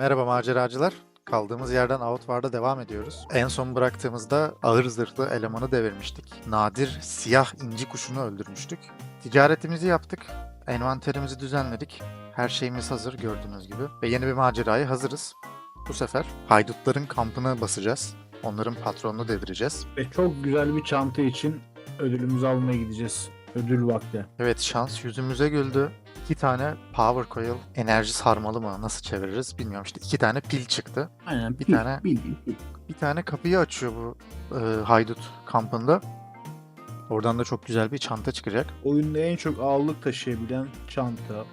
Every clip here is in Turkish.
Merhaba maceracılar. Kaldığımız yerden Outward'a devam ediyoruz. En son bıraktığımızda ağır zırhlı elemanı devirmiştik. Nadir siyah inci kuşunu öldürmüştük. Ticaretimizi yaptık. Envanterimizi düzenledik. Her şeyimiz hazır gördüğünüz gibi. Ve yeni bir maceraya hazırız. Bu sefer haydutların kampını basacağız. Onların patronunu devireceğiz. Ve çok güzel bir çanta için ödülümüzü almaya gideceğiz. Ödül vakti. Evet şans yüzümüze güldü. İki tane Power Coil enerji sarmalı mı nasıl çeviririz bilmiyorum işte iki tane pil çıktı. Aynen Bir pil, tane- bildiğin pil. Bir tane kapıyı açıyor bu e, haydut kampında. Oradan da çok güzel bir çanta çıkacak. Oyunda en çok ağırlık taşıyabilen çanta.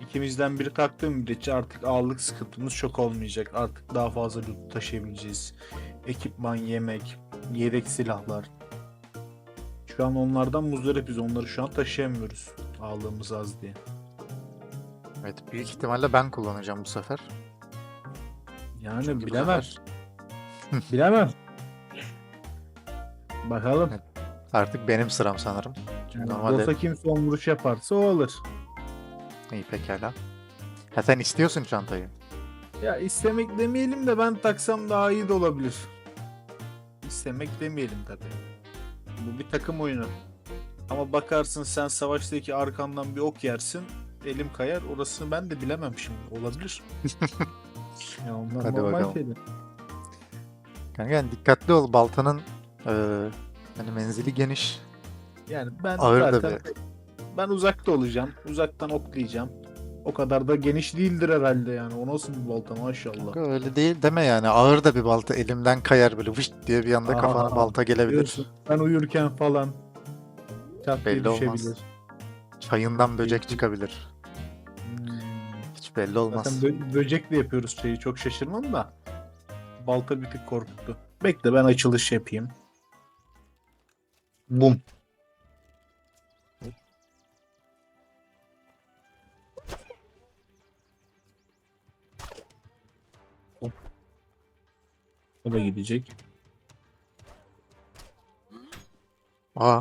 İkimizden biri taktığım müddetçe artık ağırlık sıkıntımız çok olmayacak. Artık daha fazla loot taşıyabileceğiz. Ekipman, yemek, yedek silahlar. Şu an onlardan muzdaripiz. Onları şu an taşıyamıyoruz. Ağırlığımız az diye. Evet büyük ihtimalle ben kullanacağım bu sefer. Yani Çünkü bilemem. sefer Bilemem. Bakalım. Evet. artık benim sıram sanırım. Yani Normalde- Olsa kim son vuruş yaparsa o alır. İyi pekala. Ha sen istiyorsun çantayı. Ya istemek demeyelim de ben taksam daha iyi de olabilir. İstemek demeyelim tabi. Bu bir takım oyunu. Ama bakarsın sen savaştaki arkandan bir ok yersin. Elim kayar. Orasını ben de bilemem şimdi. Olabilir. ya onlar Hadi normal bakalım. şeyler. Kanka yani dikkatli ol baltanın e, hani menzili geniş. Yani ben Ağır da zaten ben uzakta olacağım. Uzaktan oklayacağım. O kadar da geniş değildir herhalde yani. O nasıl bir balta maşallah. Kanka öyle değil deme yani ağır da bir balta elimden kayar böyle vışt diye bir anda kafana Aa, balta gelebilir. Biliyorsun, ben uyurken falan çat diye Belli olmaz. düşebilir. Çayından böcek çıkabilir. Hmm. Hiç belli olmaz. Zaten bö- böcekle yapıyoruz şeyi çok şaşırmam da. Balta bir tık korkuttu. Bekle ben açılış yapayım. Bum. Hop. O da gidecek. Aa,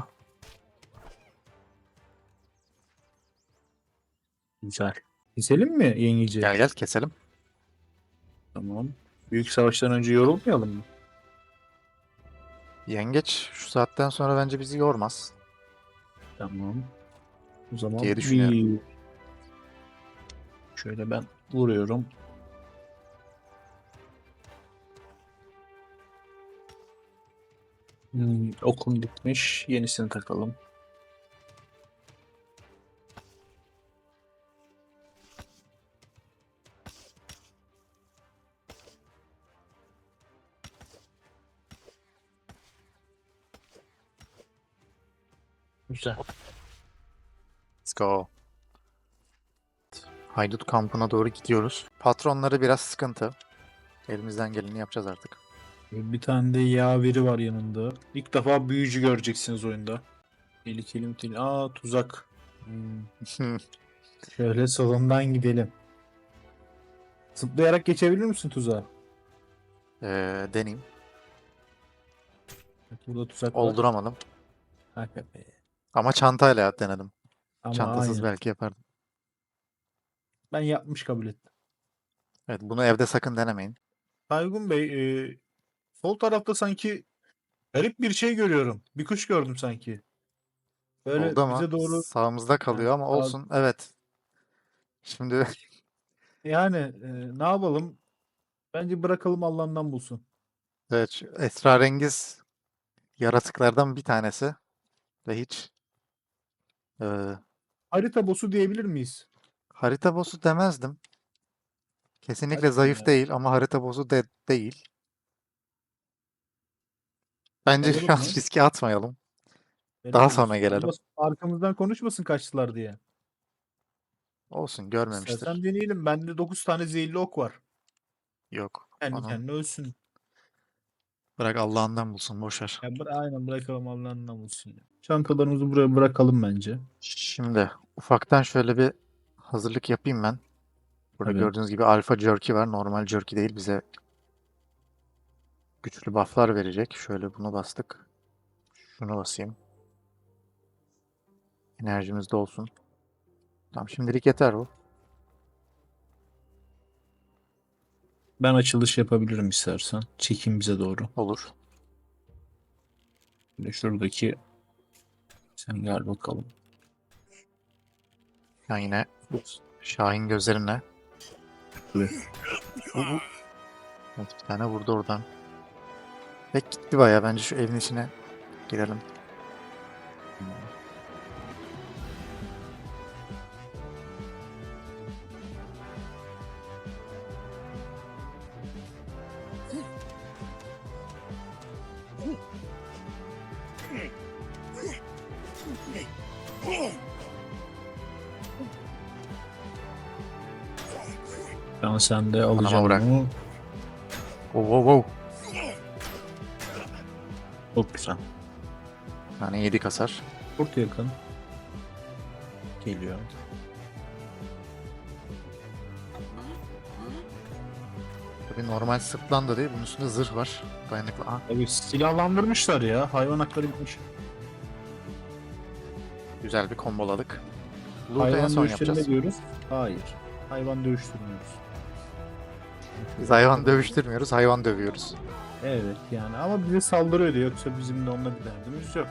Güzel. Keselim mi yengeci? gel gel keselim. Tamam. Büyük savaştan önce yorulmayalım mı? Yengeç şu saatten sonra bence bizi yormaz. Tamam. O zaman Diye düşünüyorum. Şöyle ben vuruyorum. Hmm, okum bitmiş. Yenisini takalım. Güzel. Let's go. Haydut kampına doğru gidiyoruz. Patronları biraz sıkıntı. Elimizden geleni yapacağız artık. Bir tane de yaveri var yanında. İlk defa büyücü göreceksiniz oyunda. Tehlikeli tehlikeli? Aa tuzak. Hmm. Şöyle salondan gidelim. Zıplayarak geçebilir misin tuzağa? Ee, deneyeyim. Bak Burada tuzak var. Olduramadım. Hakikaten be. Ama çantayla denedim. Ama Çantasız aynen. belki yapardım. Ben yapmış kabul ettim. Evet bunu evde sakın denemeyin. Taygun Bey, e, sol tarafta sanki garip bir şey görüyorum. Bir kuş gördüm sanki. Böyle Oldu ama bize doğru sağımızda kalıyor ama sağ- olsun. Evet. Şimdi yani e, ne yapalım? Bence bırakalım Allah'ından bulsun. evet, şu esrarengiz yaratıklardan bir tanesi ve hiç e, Harita boss'u diyebilir miyiz? harita boss'u demezdim. Kesinlikle Hadi zayıf ya. değil ama harita boss'u de değil. Bence Olur şu an mu? riske atmayalım. Daha sonra gelelim. Arkamızdan konuşmasın kaçtılar diye. Olsun görmemiştir. İstersen deneyelim. Bende 9 tane zehirli ok var. Yok. Kendi Onu kendine ölsün. Bırak Allah'ından bulsun boş ver. Ya bıra- aynen bırakalım Allah'ından bulsun. ya. Çantalarımızı buraya bırakalım bence. Şimdi ufaktan şöyle bir hazırlık yapayım ben. Burada Tabii. gördüğünüz gibi alfa jerky var. Normal jerky değil. Bize güçlü bufflar verecek. Şöyle bunu bastık. Şunu basayım. Enerjimiz de olsun. Tamam şimdilik yeter bu. Ben açılış yapabilirim istersen. Çekin bize doğru. Olur. De şuradaki sen gel bakalım. Ben yine Şahin gözlerimle. Evet. Bir tane vurdu oradan. Pek gitti bayağı bence şu evin içine girelim. Ben sende alacağım bırak. onu. Wow wow wow. Çok güzel. Yani 7 kasar. Kurt yakın. Geliyor. Tabii normal sırtlan da değil. Bunun üstünde zırh var. Dayanıklı. Aha, Abi silahlandırmışlar ya. Hayvan hakları bitmiş. güzel bir komboladık. Loot'u en Hayvan son dövüşlerinde yapacağız. diyoruz. Hayır. Hayvan dövüştürmüyoruz. Biz hayvan dövüştürmüyoruz, hayvan dövüyoruz. Evet yani ama bize saldırıyor diyor. Yoksa bizim de onunla bir derdimiz yok.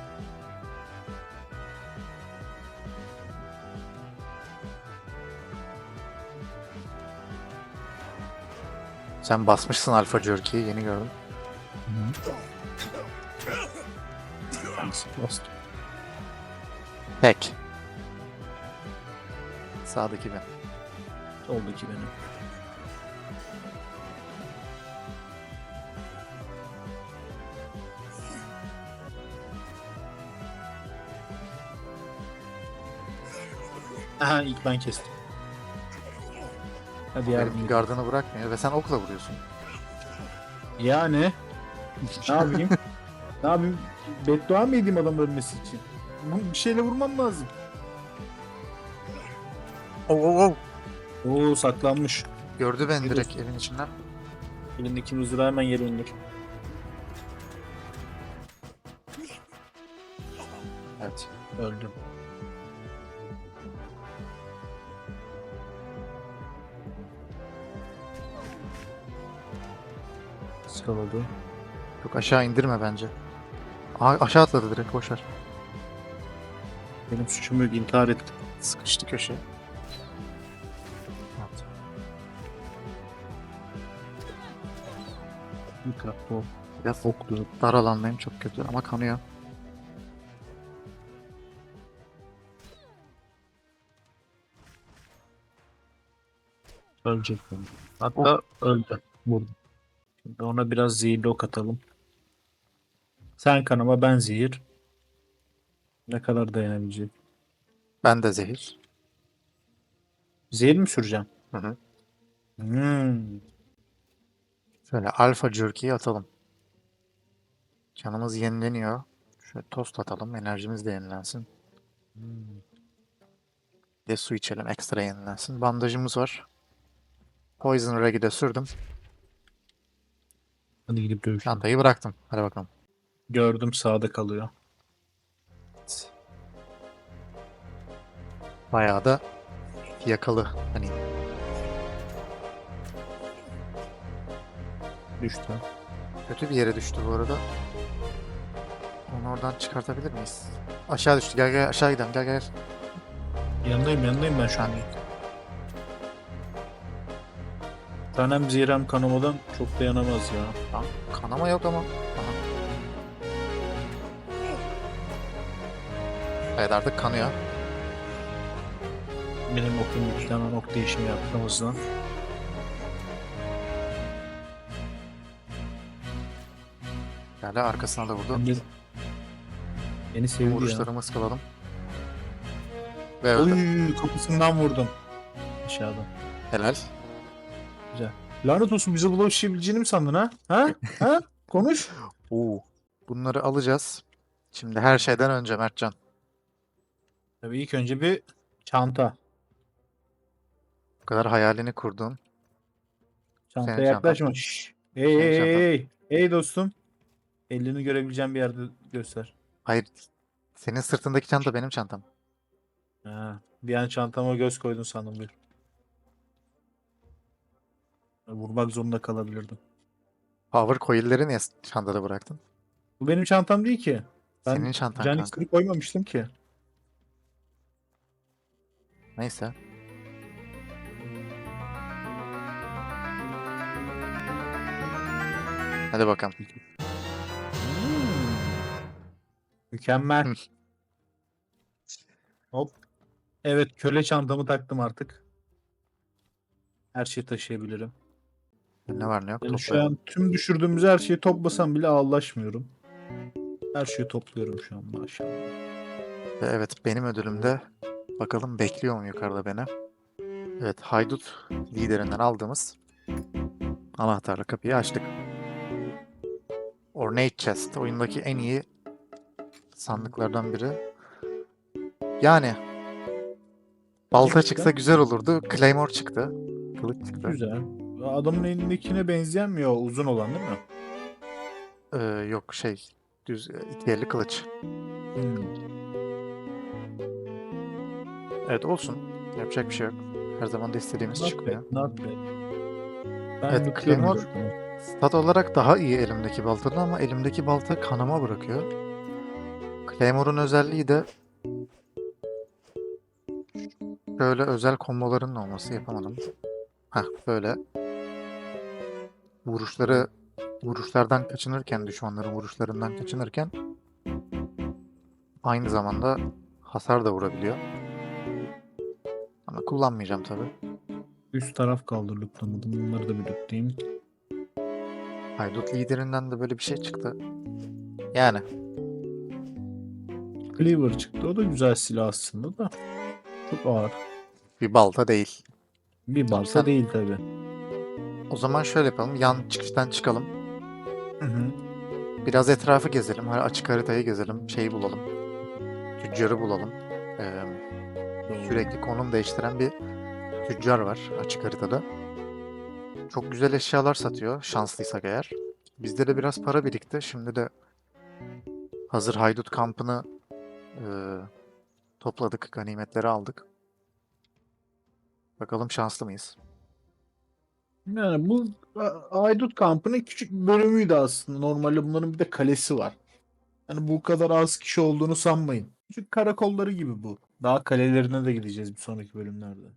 Sen basmışsın Alpha Jerky'yi yeni gördüm. Pek. Sağdaki ben. Soldaki benim. Aha ilk ben kestim. Hadi yardım et. gardını bırakmıyor ve sen okla vuruyorsun. Yani ne yapayım? ne yapayım? Beddua mı edeyim adam ölmesi için? Bu bir şeyle vurmam lazım. Oh oh oh. Oo saklanmış. Gördü beni Ne direkt evin içinden. Elindeki mızrağı hemen yere indir. Evet. Öldüm. Skaladı. Yok aşağı indirme bence. Aa, aşağı atladı direkt boşver. Benim suçum yok intihar ettim. Sıkıştı köşeye. Evet. Dikkatli ol. Biraz Oklu. dar alandayım çok kötü ama kanıyor. Ölecek? Hatta öldü. Vurdum. Şimdi ona biraz zehirli ok atalım. Sen kanama ben zehir. Ne kadar dayanabilecek? Ben de zehir. Zehir mi süreceğim? Hı hı. Hmm. Şöyle alfa jerky'yi atalım. Canımız yenileniyor. Şöyle tost atalım. Enerjimiz de yenilensin. Bir de su içelim. Ekstra yenilensin. Bandajımız var. Poison Rag'i de sürdüm. Hadi gidip dövüş. Çantayı bıraktım. Hadi bakalım. Gördüm sağda kalıyor. Bayağı da yakalı. Hani Düştü. kötü bir yere düştü bu arada. Onu oradan çıkartabilir miyiz? Aşağı düştü. Gel gel aşağı gidelim. Gel gel. Yanındayım yanındayım ben şu an. Tanem zirem kanamadan çok dayanamaz ya. Lan, kanama yok ama. Aha. Evet artık kanıyor. Benim okum bir tane ok değişimi yaptım hızla. Geldi arkasına da vurdu. Ben de... Beni sevdi. Vuruşlarımı ıskaladım. Ve öldü. Oy kapısından vurdum. Aşağıdan. Helal. Güzel. Lanet olsun bize bulaşabileceğini mi sandın ha? Ha? Ha? Konuş. Oo. Bunları alacağız. Şimdi her şeyden önce Mertcan. Tabii ilk önce bir çanta. Bu kadar hayalini kurduğun. Çantaya Senin çantan. yaklaşma. Şşş. Hey Senin hey çantan. hey hey. Hey dostum. Elini görebileceğim bir yerde göster. Hayır. Senin sırtındaki çanta benim çantam. Ha. Bir an çantama göz koydun sandım bir. Vurmak zorunda kalabilirdim. Power coil'leri niye çantada bıraktın? Bu benim çantam değil ki. Ben Senin çantan can kanka. iksiri koymamıştım ki. Neyse. Hadi bakalım. Mükemmel. Hı. Hop. Evet köle çantamı taktım artık. Her şeyi taşıyabilirim. Ne var ne yok Yani şu an tüm düşürdüğümüz her şeyi toplasam bile ağırlaşmıyorum. Her şeyi topluyorum şu an maşallah. Ve evet benim ödülümde bakalım bekliyor mu yukarıda beni. Evet haydut liderinden aldığımız anahtarlı kapıyı açtık. Ornate Chest oyundaki en iyi sandıklardan biri. Yani balta çıktı? çıksa güzel olurdu. Claymore çıktı. Kılıç çıktı. Güzel. Adamın elindekine benzeyen mi o uzun olan değil mi? Ee, yok şey düz iki elli kılıç. Hmm. Evet olsun. Yapacak bir şey yok. Her zaman da istediğimiz Not çıkmıyor. bad, not bad. Ben Evet, Claymore-. Stat olarak daha iyi elimdeki baltadan ama elimdeki balta kanama bırakıyor. Claymore'un özelliği de böyle özel komboların olması yapamadım. Heh böyle vuruşları vuruşlardan kaçınırken düşmanların vuruşlarından kaçınırken aynı zamanda hasar da vurabiliyor. Ama kullanmayacağım tabi. Üst taraf kaldı lootlamadım. Bunları da bir lootleyeyim. Haydut liderinden de böyle bir şey çıktı. Yani Cleaver çıktı. O da güzel silah aslında da. Çok ağır. bir balta değil. Bir balta sen- değil tabi. O zaman şöyle yapalım. Yan çıkıştan çıkalım. Hı hı. Biraz etrafı gezelim. Hani açık haritayı gezelim. Şeyi bulalım. Tüccarı bulalım. Ee, sürekli konum değiştiren bir tüccar var açık haritada. Çok güzel eşyalar satıyor. Şanslıysak eğer. Bizde de biraz para birikti. Şimdi de hazır haydut kampını e, topladık. Ganimetleri aldık. Bakalım şanslı mıyız? Yani bu Aydut kampının küçük bölümüydü aslında. Normalde bunların bir de kalesi var. Yani bu kadar az kişi olduğunu sanmayın. Küçük karakolları gibi bu. Daha kalelerine de gideceğiz bir sonraki bölümlerde.